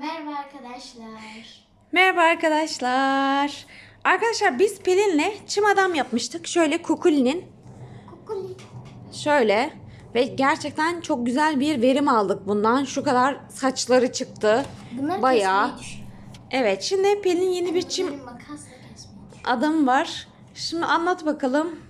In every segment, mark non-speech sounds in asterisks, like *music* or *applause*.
Merhaba arkadaşlar. Merhaba arkadaşlar. Arkadaşlar biz Pelin'le çim adam yapmıştık. Şöyle Kukuli'nin Kukuli. şöyle ve gerçekten çok güzel bir verim aldık bundan. Şu kadar saçları çıktı. Bunları Bayağı. Evet şimdi Pelin yeni bir çim adam var. Şimdi anlat bakalım.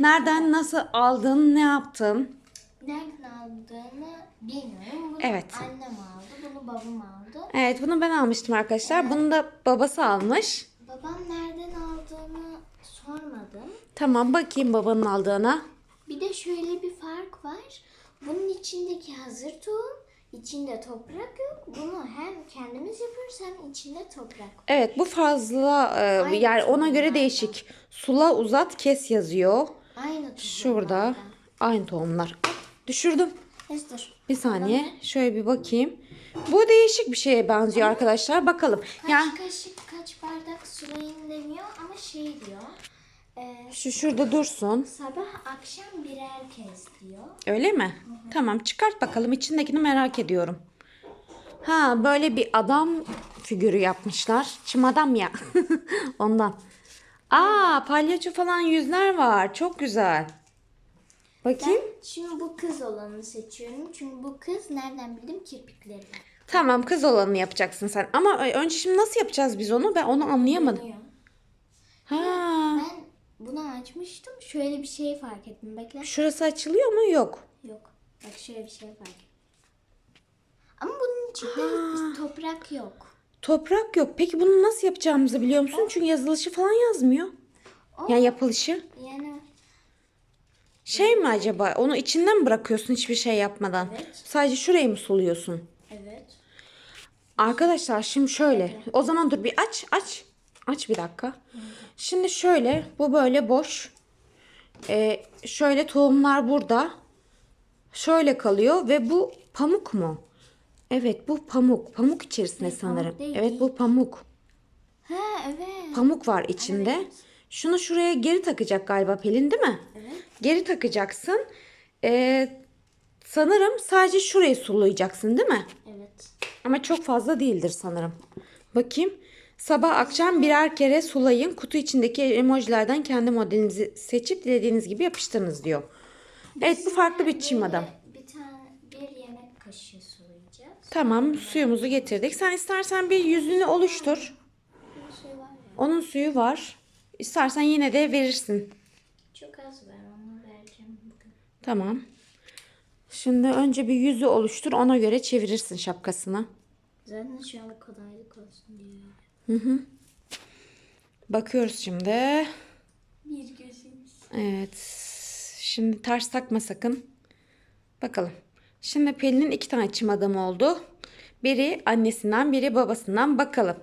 Nereden nasıl aldın, ne yaptın? Nereden aldığını bilmiyorum. Bunu Evet. annem aldı. Bunu babam aldı. Evet bunu ben almıştım arkadaşlar. Bunu da babası almış. Babam nereden aldığını sormadım. Tamam bakayım babanın aldığına. Bir de şöyle bir fark var. Bunun içindeki hazır tohum, içinde toprak yok. Bunu hem kendimiz yapıyoruz hem içinde toprak var. Evet bu fazla e, Aynı yani ona göre değişik. Sula uzat kes yazıyor. Aynı tohumlardan. Şurada aynı tohumlar. Düşürdüm. Dur. Bir saniye şöyle bir bakayım. Bu değişik bir şeye benziyor arkadaşlar. Bakalım. Kaç Yani kaşık kaç bardak sulayın demiyor ama şey diyor. e, şu şurada dursun. sabah akşam birer kez diyor. Öyle mi? Tamam çıkart bakalım. İçindekini merak ediyorum. Ha böyle bir adam figürü yapmışlar. Çim adam ya. *laughs* Ondan. Aa palyaço falan yüzler var. Çok güzel. Bakayım. Ben şimdi bu kız olanı seçiyorum. Çünkü bu kız nereden bildim kirpikleri. Tamam kız olanı yapacaksın sen. Ama önce şimdi nasıl yapacağız biz onu? Ben onu anlayamadım. Dönüyor. Ha. Ben bunu açmıştım. Şöyle bir şey fark ettim. Bekle. Şurası açılıyor mu? Yok. Yok. Bak şöyle bir şey fark ettim. Ama bunun içinde toprak yok. Toprak yok. Peki bunu nasıl yapacağımızı biliyor musun? Çünkü yazılışı falan yazmıyor. O- Ya yapılışı. Yani Şey mi acaba? Onu içinden mi bırakıyorsun hiçbir şey yapmadan? Evet. Sadece şurayı mı suluyorsun? evet. Arkadaşlar şimdi şöyle. O zaman dur bir aç aç. Aç bir dakika. Şimdi şöyle bu böyle boş. Ee, şöyle tohumlar burada. Şöyle kalıyor ve bu pamuk mu? Evet bu pamuk. Pamuk içerisinde pamuk sanırım. değil, evet bu pamuk. Ha evet. Pamuk var içinde. Şunu şuraya geri takacak galiba Pelin değil mi? Evet. Geri takacaksın. Ee, sanırım sadece şurayı sulayacaksın değil mi? Evet. Ama çok fazla değildir sanırım. Bakayım. Sabah akşam birer kere sulayın. Kutu içindeki emojilerden kendi modelinizi seçip dilediğiniz gibi yapıştırınız diyor. Evet bu farklı bir çim adam. Bir tane bir yemek kaşığı sulayacağız. Tamam suyumuzu getirdik. Sen istersen bir yüzünü oluştur. Şey. Onun suyu var. İstersen yine de verirsin. Çok az ver onu vereceğim bugün. Tamam. Şimdi önce bir yüzü oluştur. Ona göre çevirirsin şapkasını. Zaten şu an kolaylık olsun diye. Bakıyoruz şimdi. Bir gözümüz. Evet. Şimdi ters takma sakın. Bakalım. Şimdi Pelin'in iki tane çim adamı oldu. Biri annesinden, biri babasından. Bakalım.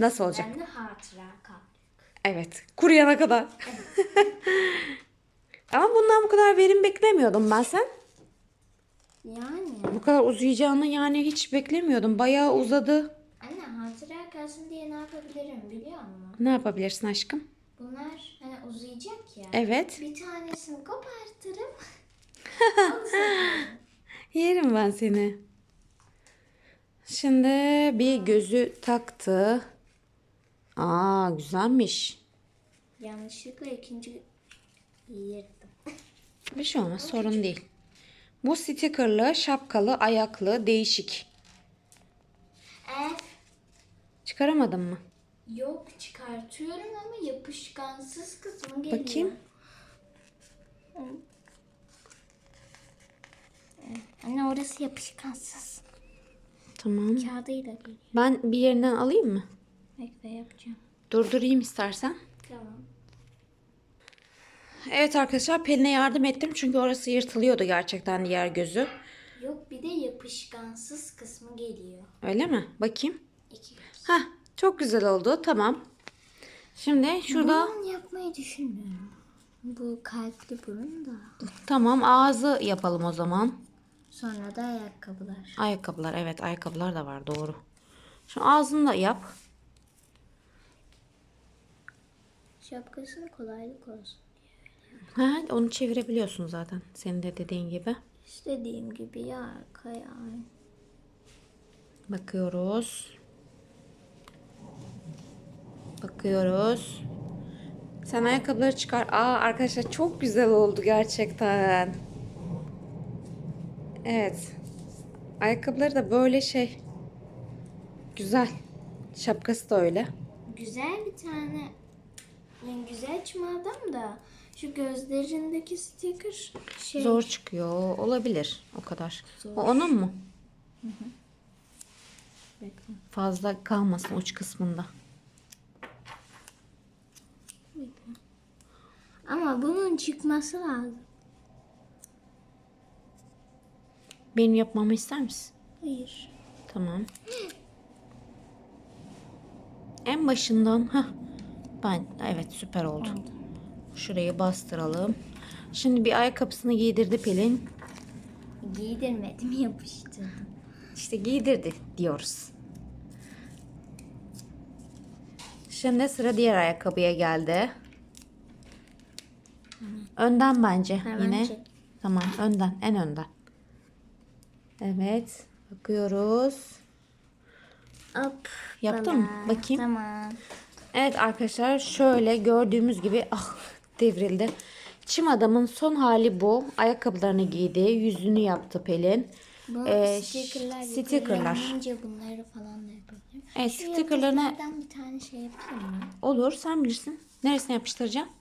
Nasıl olacak? De hatıra kaldık. Evet. Kuruyana kadar. *laughs* Ama bundan bu kadar verim beklemiyordum ben sen. Yani. Bu kadar uzayacağını yani hiç beklemiyordum. Bayağı uzadı. Anne hatıra kalsın diye ne yapabilirim biliyor musun? Ne yapabilirsin aşkım? Bunlar hani uzayacak ya. Evet. Bir tanesini kopartırım. *laughs* Yerim ben seni. Şimdi bir gözü taktı. Aa güzelmiş. Yanlışlıkla ikinci yırttım. Bir şey olmaz sorun değil. Bu stickerlı, şapkalı, ayaklı, değişik. Eğer Çıkaramadın mı? yok çıkartıyorum ama yapışkansız kısmı geliyor. Bakayım. Anne orası yapışkansız. Tamam. Kağıdıyla geliyor. Ben bir yerinden alayım mı? Bekle yapacağım. Durdurayım istersen. Tamam. Evet arkadaşlar Pelin'e yardım ettim çünkü orası yırtılıyordu gerçekten diğer gözü. Yok bir de yapışkansız kısmı geliyor. Öyle mi? Bakayım. İki. Hah çok güzel oldu. Tamam. Şimdi şurada Bunu yapmayı düşünmüyorum. Bu kalpli burun da. tamam ağzı yapalım o zaman. Sonra da ayakkabılar. Ayakkabılar evet ayakkabılar da var doğru. Şu ağzını da yap. Şapkasını kolaylık olsun. Ha, onu çevirebiliyorsun zaten. Senin de dediğin gibi. İstediğim gibi ya arkaya. Bakıyoruz. Bakıyoruz. Sen ayakkabıları çıkar. Aa arkadaşlar çok güzel oldu gerçekten. Evet. Ayakkabıları da böyle şey. Güzel. Şapkası da öyle. Güzel bir tane. Yani güzel çimadan da şu gözlerindeki sticker şey. Zor çıkıyor. Olabilir. O kadar. O onun mu? Bekle. Fazla kalmasın uç kısmında. Ama bunun çıkması lazım. Benim yapmamı ister misin? Hayır. Tamam. En başından ha ben evet süper oldu. Şurayı bastıralım. Şimdi bir ayakkabısını giydirdi Pelin. Giydirmedim yapıştırdım. İşte giydirdi diyoruz. Şimdi sıra diğer ayakkabıya geldi. Önden bence Hemen yine. çek. Tamam önden en önden. Evet bakıyoruz. Hop. Yaptın mı? Bakayım. Tamam. Evet arkadaşlar şöyle gördüğümüz gibi ah devrildi. Çim adamın son hali bu. Ayakkabılarını giydi. Yüzünü yaptı Pelin. Bu Ee, stickerlar, bunları falan da yapabilirim. Evet, Şu bir tane şey yapayım mı? Olur sen bilirsin. Neresine yapıştıracaksın?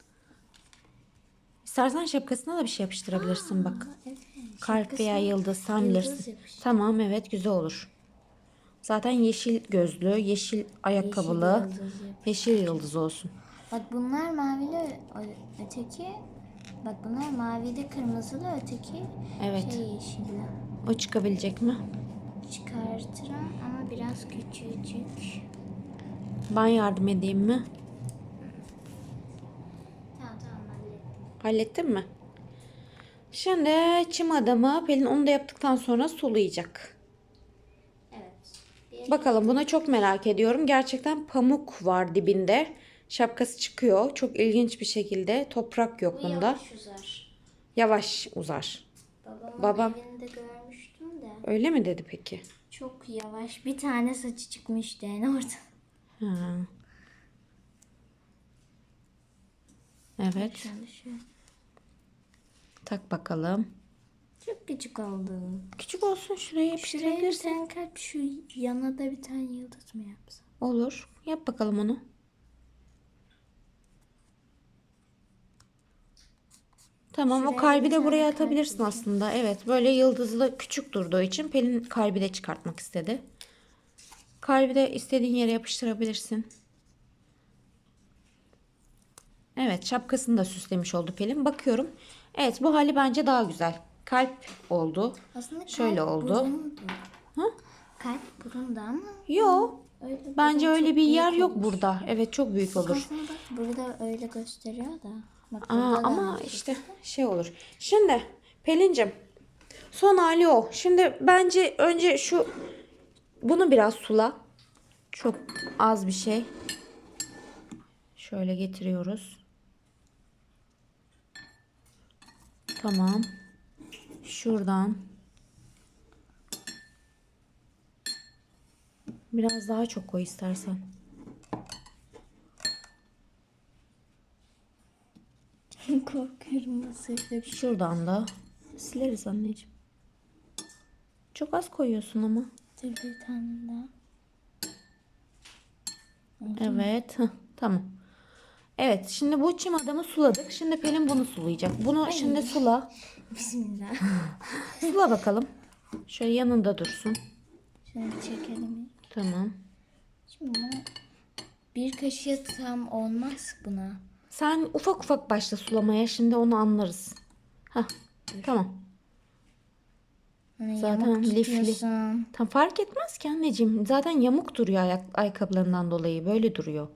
İstersen şapkasına da bir şey yapıştırabilirsin bak. Evet. Kalp veya yıldız sen bilirsin. yapıştır. Tamam evet güzel olur. Zaten yeşil gözlü, yeşil ayakkabılı, Yeşil yıldız yeşil yıldız olsun. Bak bunlar mavili, öteki. Bak bunlar mavili, kırmızılı, öteki Evet. şey yeşilli. O çıkabilecek mi? Çıkartırım ama biraz küçücük. Ben yardım edeyim mi? Tamam tamam hallettim. Hallettin mi? Şimdi çim adamı Pelin onu da yaptıktan sonra sulayacak. Bakalım buna çok merak ediyorum. Gerçekten pamuk var dibinde. Şapkası çıkıyor. Çok ilginç bir şekilde. Toprak yok bu bunda. yavaş uzar. Yavaş uzar. Babamın Babam- elinde görmüştüm de. Öyle mi dedi peki? Çok yavaş. Bir tane saçı çıkmıştı en orada. Ha. Evet. Tak bakalım. Çok küçük oldu. Küçük olsun şuraya Şuraya bir yapıştırabilirsin. tane kalp şu yana da bir tane yıldız mı yapsam? Olur. Yap bakalım onu. Tamam o Şuraya kalbi bir de tane buraya kalp atabilirsin aslında. Evet böyle yıldızlı küçük durduğu için Pelin kalbi de çıkartmak istedi. Kalbi de istediğin yere yapıştırabilirsin. Evet şapkasını da süslemiş oldu Pelin. Bakıyorum. Evet bu hali bence daha güzel. Kalp oldu. Aslında kalp Şöyle oldu. burundu. Hı? Kalp burunda ama Yok. öyle Bence öyle bir yer yok olur. burada. Evet çok büyük olur. Aslında bak burada öyle gösteriyor da. Bak Aa, ama işte şey olur. Şimdi Pelin'cim son hali o. Şimdi bence önce şu bunu biraz sula. Çok az bir şey. Şöyle getiriyoruz. Tamam. Şuradan. Biraz daha çok koy istersen. Korkuyorum nasıl. Şuradan da sileriz anneciğim. Çok az koyuyorsun ama. Bir tane daha. Evet. heh, tamam. Evet. Şimdi bu çim adamı suladık. Şimdi Pelin bunu sulayacak. Bunu şimdi sula. Bismillah. *laughs* Sula bakalım. Şöyle yanında dursun. Şöyle çekelim. Tamam. Şimdi bir kaşığı tam olmaz buna. Sen ufak ufak başla sulamaya. Şimdi onu anlarız. Hah. Tamam. Hani Zaten lifli. Tam fark etmez ki anneciğim. Zaten yamuk duruyor ayak, ayakkabılarından dolayı. Böyle duruyor.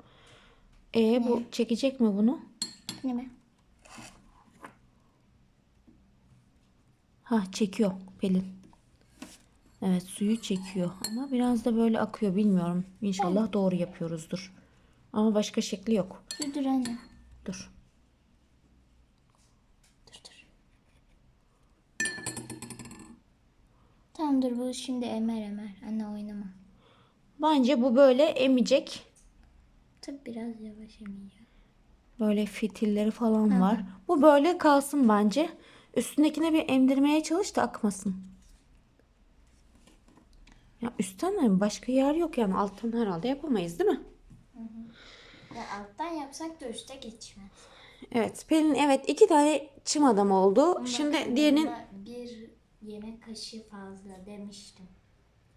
E bu çekecek mi bunu? Ne mi? Ha çekiyor Pelin. Evet suyu çekiyor ama biraz da böyle akıyor bilmiyorum. İnşallah doğru yapıyoruzdur. Ama başka şekli yok. Dur dur anne. Dur. Dur dur. Tamam dur bu şimdi emer emer. Anne oynama. Bence bu böyle emecek. Tabii biraz yavaş emeyeceğim. Böyle fitilleri falan var. Bu böyle kalsın bence. Üstündekine bir emdirmeye çalış da akmasın. Ya üstten de başka yer yok yani alttan herhalde yapamayız değil mi? Ya alttan yapsak da üste geçmez. Evet Pelin evet iki tane çim adam oldu. Şimdi diğerinin bir yemek kaşığı fazla demiştim.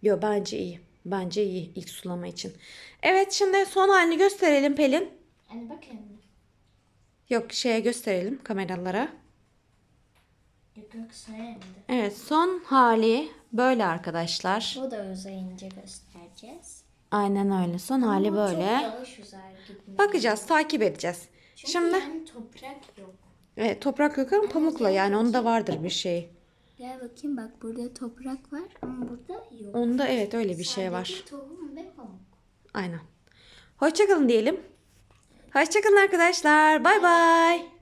Yo bence iyi. Bence iyi ilk sulama için. Evet şimdi son halini gösterelim Pelin. Hani bakın. Yok şeye gösterelim kameralara. Yok yok. Evet son hali böyle arkadaşlar. Bu da uzayınca göstereceğiz. Aynen öyle. Son hali Ama Çok böyle. yavaş uzar gitmiyor. Bakacağız, takip edeceğiz. Çünkü Şimdi yani toprak yok. evet, toprak yok ama pamukla yani onda vardır bir şey. Gel bakayım bak burada toprak var ama burada yok. Onda evet öyle bir şey var. Sadece tohum ve pamuk. Aynen. Hoşçakalın diyelim. Hoşçakalın arkadaşlar. Bay bay.